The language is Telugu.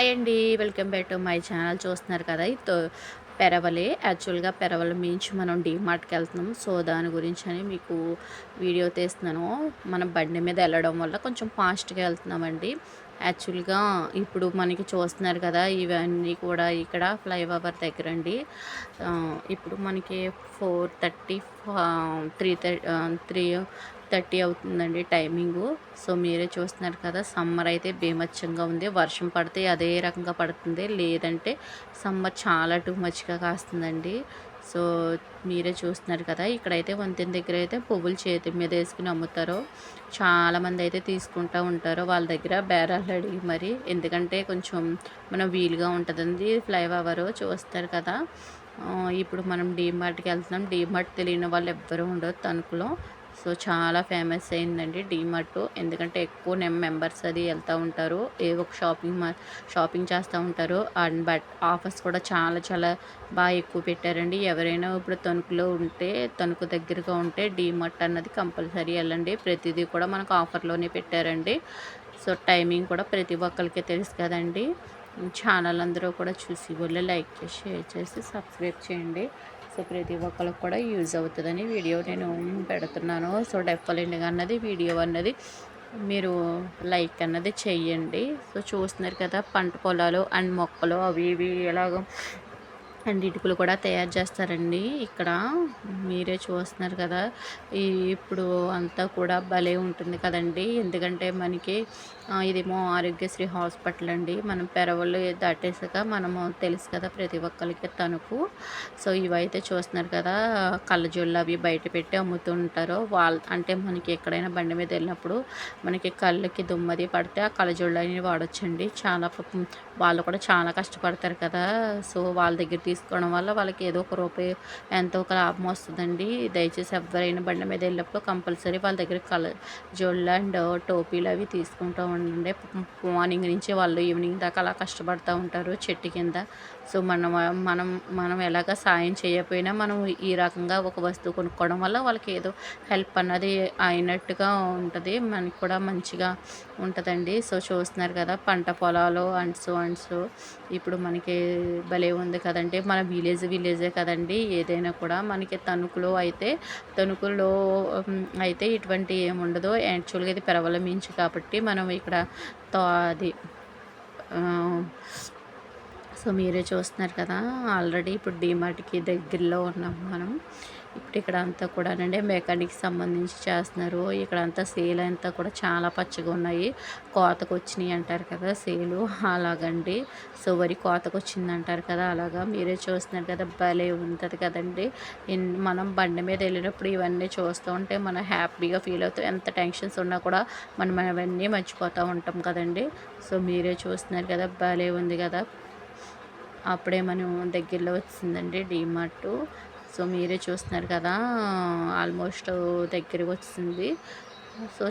హాయ్ అండి welcome back to my channel. చూస్తున్నారు కదా పెరవలే. యాక్చువల్గా పెరవల మించి మనం డీమార్ట్కి వెళ్తున్నాం సో దాని గురించి అని మీకు వీడియో తీస్తున్నాను. మనం బండి మీద వెళ్ళడం వల్ల కొంచెం ఫాస్ట్గా వెళ్తున్నామండి. యాక్చువల్గా ఇప్పుడు మనకి చూస్తున్నారు కదా ఇవన్నీ కూడా ఇక్కడ ఫ్లైఓవర్ దగ్గర అండి. ఇప్పుడు మనకి four thirty three three thirty అవుతుందండి టైమింగు. సో మీరే చూస్తున్నారు కదా సమ్మర్ అయితే బీమచ్చంగా ఉంది. వర్షం పడితే అదే రకంగా పడుతుంది. లేదంటే సమ్మర్ చాలా టూ మచ్గా కాస్తుందండి. సో మీరే చూస్తున్నారు కదా ఇక్కడైతే వంతెన దగ్గర అయితే పువ్వులు చేతి మీద వేసుకుని అమ్ముతారు చాలామంది అయితే తీసుకుంటూ ఉంటారు వాళ్ళ దగ్గర బేరాలు అడిగి మరి. ఎందుకంటే కొంచెం మనం వీలుగా ఉంటుందండి ఫ్లైఓవర్ చూస్తారు కదా. ఇప్పుడు మనం డీమార్ట్కి వెళ్తున్నాం. డీమార్ట్ తెలియని వాళ్ళు ఎవ్వరూ ఉండదు తణుకులో. సో చాలా ఫేమస్ అయిందండి డీమార్ట్. ఎందుకంటే ఎక్కువ మెంబర్స్ అది వెళ్తూ ఉంటారు. ఏ ఒక షాపింగ్ షాపింగ్ చేస్తూ ఉంటారు. అండ్ బట్ ఆఫర్స్ కూడా చాలా చాలా బాగా ఎక్కువ పెట్టారండి. ఎవరైనా ఇప్పుడు తణుకులో ఉంటే తణుకు దగ్గరగా ఉంటే డీమార్ట్ అన్నది కంపల్సరీ వెళ్ళండి. ప్రతిదీ కూడా మనకు ఆఫర్లోనే పెట్టారండి. సో టైమింగ్ కూడా ప్రతి ఒక్కరికి తెలుసు కదండి. ఛానల్ అందరూ కూడా చూసి వాళ్ళు లైక్ చేసి షేర్ చేసి సబ్స్క్రైబ్ చేయండి. సో ప్రతి ఒక్కరికి కూడా యూజ్ అవుతుందని వీడియో నేను పెడుతున్నాను. సో డెఫలెంట్గా అన్నది వీడియో అన్నది మీరు లైక్ అన్నది చెయ్యండి. సో చూస్తున్నారు కదా పంట పొలాలు అండ్ మొక్కలు అవి ఇవి ఎలాగో అండ్ ఇటుకలు కూడా తయారు చేస్తారండి. ఇక్కడ మీరే చూస్తున్నారు కదా ఈ ఇప్పుడు అంతా కూడా భలే ఉంటుంది కదండి. ఎందుకంటే మనకి ఇదేమో ఆరోగ్యశ్రీ హాస్పిటల్ అండి. మనం పెరవలు దాటేసాక మనము తెలుసు కదా ప్రతి ఒక్కరికి తణుకు. సో ఇవైతే చూస్తున్నారు కదా కళ్ళజోళ్ళు అవి బయట పెట్టి అమ్ముతుంటారు వాళ్ళు అంటే మనకి ఎక్కడైనా బండి మీద వెళ్ళినప్పుడు మనకి కళ్ళకి దుమ్మది పడితే ఆ కళ్ళజోళ్ళు అనేవి వాడచ్చండి. చాలా వాళ్ళు కూడా చాలా కష్టపడతారు కదా. సో వాళ్ళ దగ్గర తీసుకోవడం వల్ల వాళ్ళకి ఏదో ఒక రూపాయి ఎంతో ఒక లాభం వస్తుందండి. దయచేసి ఎవరైనా బండి మీద వెళ్ళినప్పుడు కంపల్సరీ వాళ్ళ దగ్గర కల జోళ్ళు అండ్ టోపీలు అవి తీసుకుంటూ ఉండే మార్నింగ్ నుంచి వాళ్ళు ఈవినింగ్ దాకా అలా కష్టపడుతూ ఉంటారు చెట్టు కింద. సో మనం మనం మనం ఎలాగ సాయం చేయకపోయినా మనం ఈ రకంగా ఒక వస్తువు కొనుక్కోవడం వల్ల వాళ్ళకి ఏదో హెల్ప్ అన్నది అయినట్టుగా ఉంటుంది. మనకి కూడా మంచిగా ఉంటుందండి. సో చూస్తున్నారు కదా పంట పొలాలు అండ్స్ అండ్స్ ఇప్పుడు మనకి భలే ఉంది కదండి. మన విలేజ్ విలేజే కదండి. ఏదైనా కూడా మనకి తణుకులో అయితే తణుకులో అయితే ఇటువంటి ఏముండదు. యాక్చువల్గా ఇది పెరవల మించు కాబట్టి మనం ఇక్కడ అది సో మీరే చూస్తున్నారు కదా ఆల్రెడీ ఇప్పుడు డీమార్ట్కి దగ్గరలో ఉన్నాం మనం. ఇప్పుడు ఇక్కడ అంతా కూడా అంటే మెకానిక్ సంబంధించి చేస్తున్నారు. ఇక్కడ అంతా సేల్ అంతా కూడా చాలా పచ్చగా ఉన్నాయి. కోతకు వచ్చినాయి అంటారు కదా సేలు అలాగండి. సో వరి కోతకు వచ్చింది అంటారు కదా అలాగా. మీరే చూస్తున్నారు కదా భలే ఉంటుంది కదండి. మనం బండి మీద వెళ్ళినప్పుడు ఇవన్నీ చూస్తూ ఉంటే మనం హ్యాపీగా ఫీల్ అవుతాం. ఎంత టెన్షన్స్ ఉన్నా కూడా మనం అవన్నీ మర్చిపోతూ ఉంటాం కదండి. సో మీరే చూస్తున్నారు కదా భలే ఉంది కదా. అప్పుడే మనం దగ్గరలో వచ్చిందండి డీమార్ట్. సో మీరే చూస్తున్నారు కదా ఆల్మోస్ట్ దగ్గరికి వచ్చింది సో